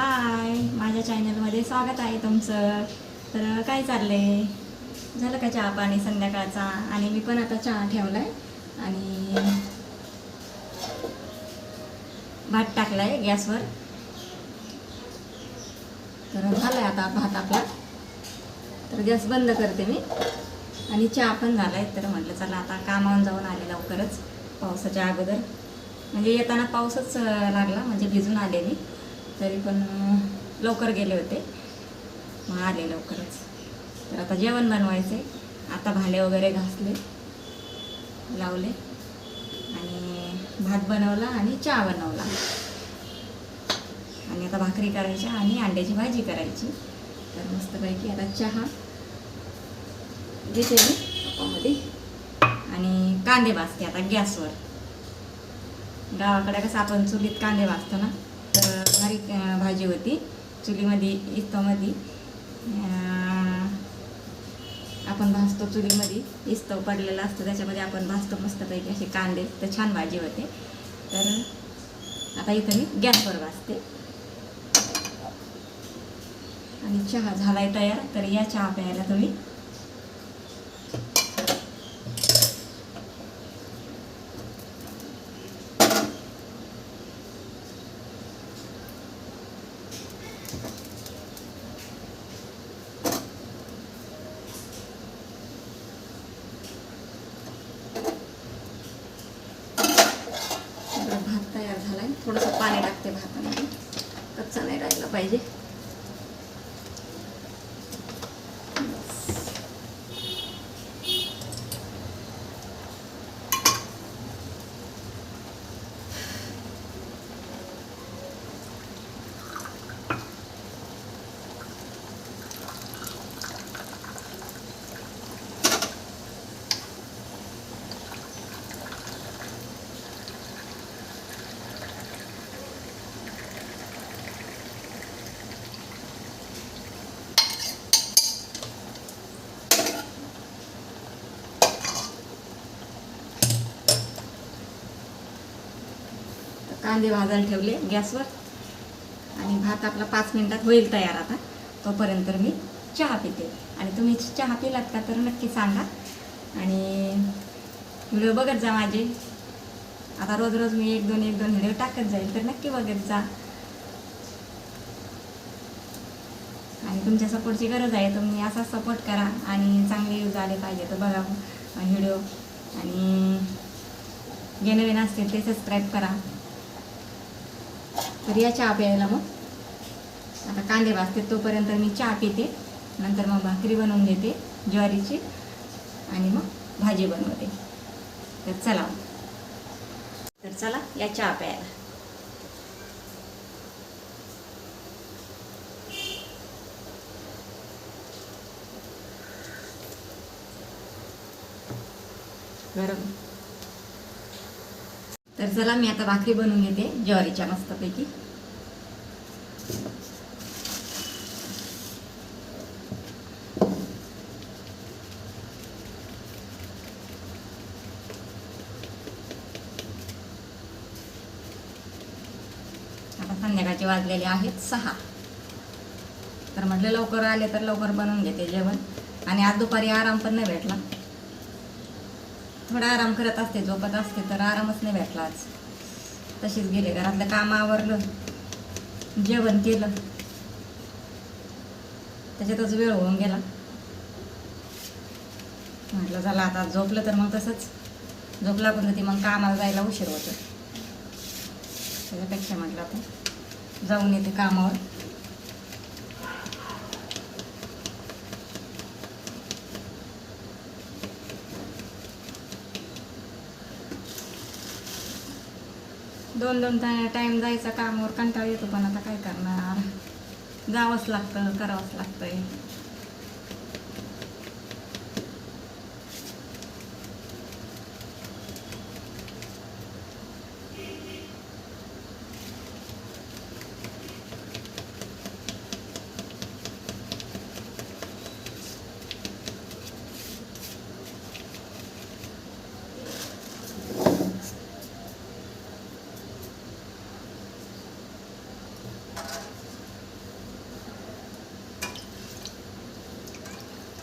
हाय माझ्या चॅनलमध्ये स्वागत आहे तुमचं. तर काय चाललंय? झालं का चहा पाणी संध्याकाळचा? आणि मी पण आता चहा ठेवला आहे आणि भात टाकला आहे गॅसवर. तर झालाय आता भात आपला. तर गॅस बंद करते मी. आणि चहा पण झाला आहे तर म्हटलं चला आता कामावून जाऊन आले लवकरच पावसाच्या अगोदर. म्हणजे येताना पाऊसच लागला. म्हणजे भिजून आले मी. तरी पण लवकर गेले होते. मग आले लवकरच. तर आता जेवण बनवायचे आता भांडे वगैरे घासले लावले आणि भात बनवला आणि चहा बनवला. आणि आता भाकरी करायच्या आणि अंड्याची भाजी करायची. तर मस्तपैकी आता चहा घेते मी कपामध्ये आणि कांदे भाजते आता गॅसवर. गावाकडे कसं आपण चुलीत कांदे भाजतो ना तर भारी भाजी होती. चुलीमध्ये इस्तवमध्ये. आपण भाजतो चुलीमध्ये. इस्तव पडलेला असतो. त्याच्यामध्ये आपण भाजतो मस्तपैकी असे कांदे. तर छान भाजी होते. तर आता इथं मी गॅसवर भाजते. आणि चहा झालाय तयार. तर या चहा प्यायला तुम्ही भात तयार झालाय. थोडंसं पाणी टाकते भातामध्ये. कच्चा नाही राहिला पाहिजे. कांदे भाजायला ठेवले गॅसवर. आणि भात आपला पाच मिनटात होईल तयार आता. तोपर्यंत मी चहा पिते. आणि तुम्ही चहा पिलात का तर नक्की सांगा. आणि व्हिडिओ बघत जा माझे. आता रोज रोज मी एक दोन एक दोन व्हिडिओ टाकत जाईल तर नक्की बघत जा. आणि तुमच्या सपोर्टची गरज आहे तुम्ही असा सपोर्ट करा आणि चांगले यूज आले पाहिजे तर बघा व्हिडिओ. आणि जे असतील ते सबस्क्राईब करा. तर या चहा प्यायला मग. आता कांदे भाजते तोपर्यंत मी चहा पिते. नंतर मग भाकरी बनवून घेते ज्वारीची. आणि मग भाजी बनवते. तर चला मग. तर चला या चहा प्यायला. गरम. तर चला मी आता भाकरी बनवून घेते ज्वारीच्या मस्तपैकी. आता संध्याकाळचे वाजलेले आहेत सहा. तर म्हटलं लवकर आले तर लवकर बनवून घेते जेवण. आणि आज दुपारी आराम पण नाही भेटला. थोडा आराम करत असते झोपत असते तर आरामच नाही भेटला आज. तशीच गेले घरातलं काम आवरलं जेवण केलं. त्याच्यातच वेळ होऊन गेला. म्हटलं झालं आता झोपलं तर मग तसंच. झोप लागून होती मग कामाला जायला उशीर होतो. त्याच्यापेक्षा म्हटलं आता जाऊन येते कामावर. दोन दोन टाईम जायचा कामावर कंटाळा येतो पण आता काय करणार? जावंच लागतं करावंच लागतंय.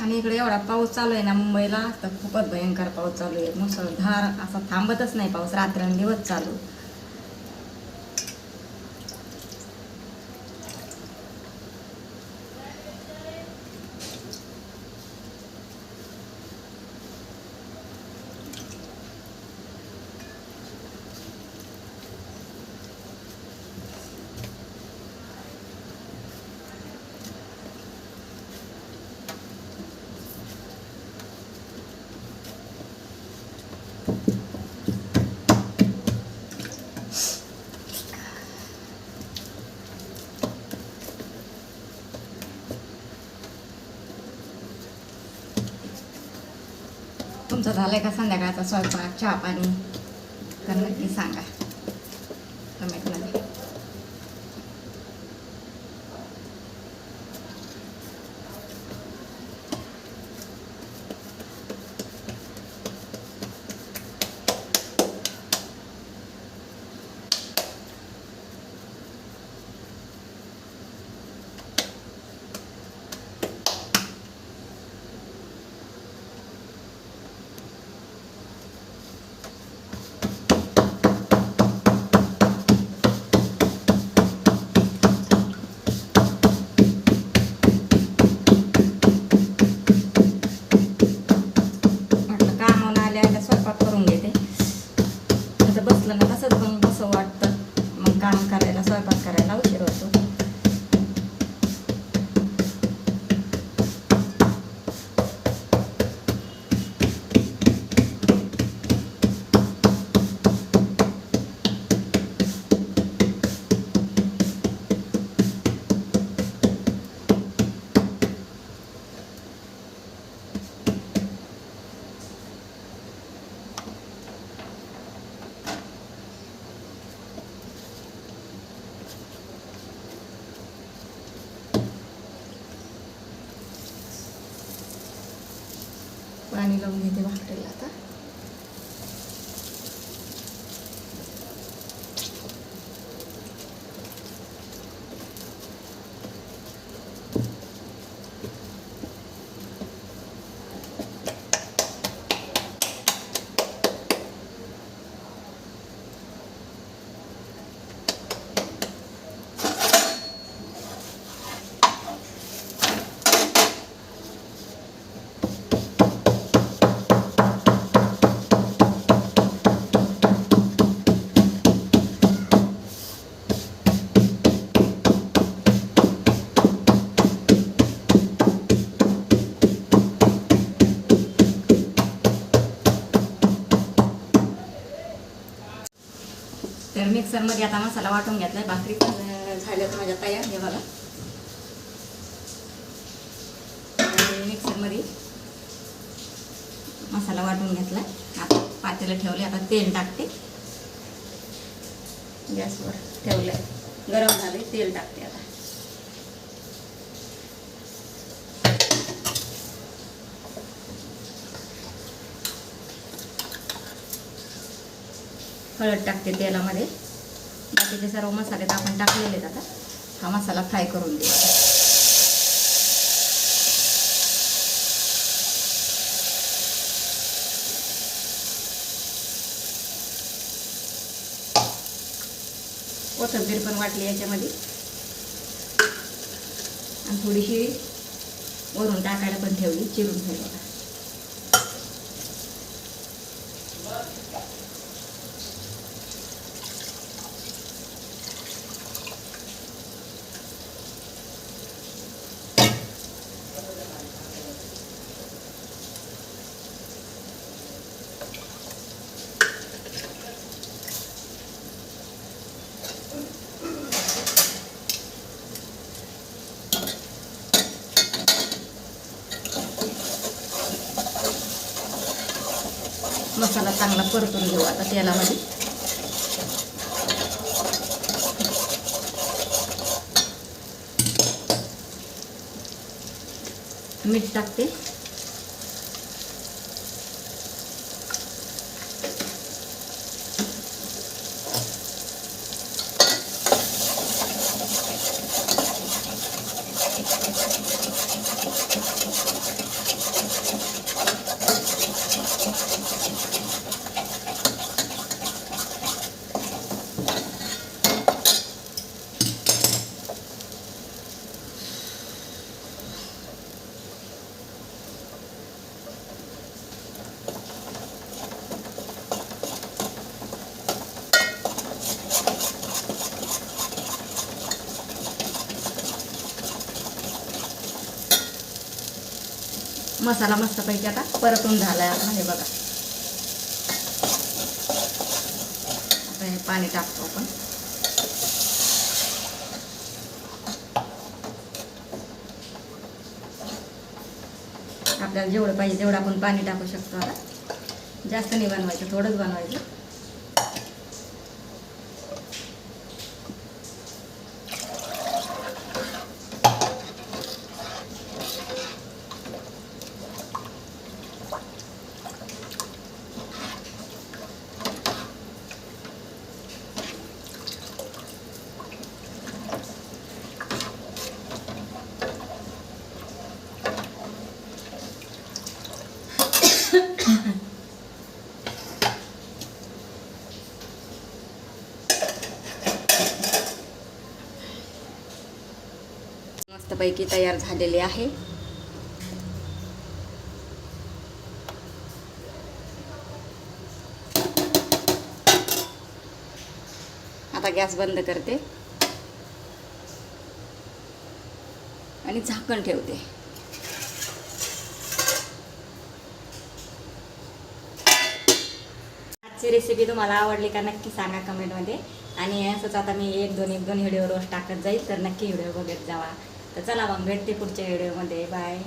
आणि इकडे एवढा पाऊस चालू आहे ना मुंबईला तर खूपच भयंकर पाऊस चालू आहे. मुसळधार असा थांबतच नाही पाऊस रात्रंदिवस चालू. तुमचं आहे का संध्याकाळचा स्वयंपाक? चहा पाणी? तर नक्की सांगा. पाणी लावून घेते भाकरीला आता. मिक्सरमध्ये आता मसाला वाटून घेतलाय. भाकरी पण अं, झाल्यात माझ्या तयार. हे बघा. आणि मिक्सरमध्ये मसाला वाटून घेतलाय. आता पातेलं ठेवले आता तेल टाकते. गॅसवर ठेवलंय. गरम झाले तेल टाकते आता. हळद टाकते तेलामध्ये. बाकीचे सर्व मसाले तर आपण टाकलेले आता. हा मसाला फ्राय करून देऊ कोथंबीर पण वाटली याच्यामध्ये. आणि थोडीशी वरून टाकायला पण ठेवली चिरून ठेवली बघा. मसाला चांगला परतून घेऊ आता तेलामध्ये. मीठ टाकते. मसाला मस्तपैकी आता परतून झाला आहे आपण हे बघा. आता हे पाणी टाकतो आपण. आपल्याला जेवढं पाहिजे तेवढं आपण पाणी टाकू शकतो आता. जास्त नाही बनवायचं थोडंच बनवायचं. मस्तपैकी तयार झालेले आहे. आता गॅस बंद करते. आणि झाकण ठेवते. आजची रेसिपी तुम्हाला आवडली का नक्की सांगा कमेंटमध्ये आणि असंच आता मी एक दोन एक दोन व्हिडिओ रोज टाकत जाईल तर नक्की व्हिडिओ बघत जावा. तर चला मग भेटते पुढच्या व्हिडिओमध्ये बाय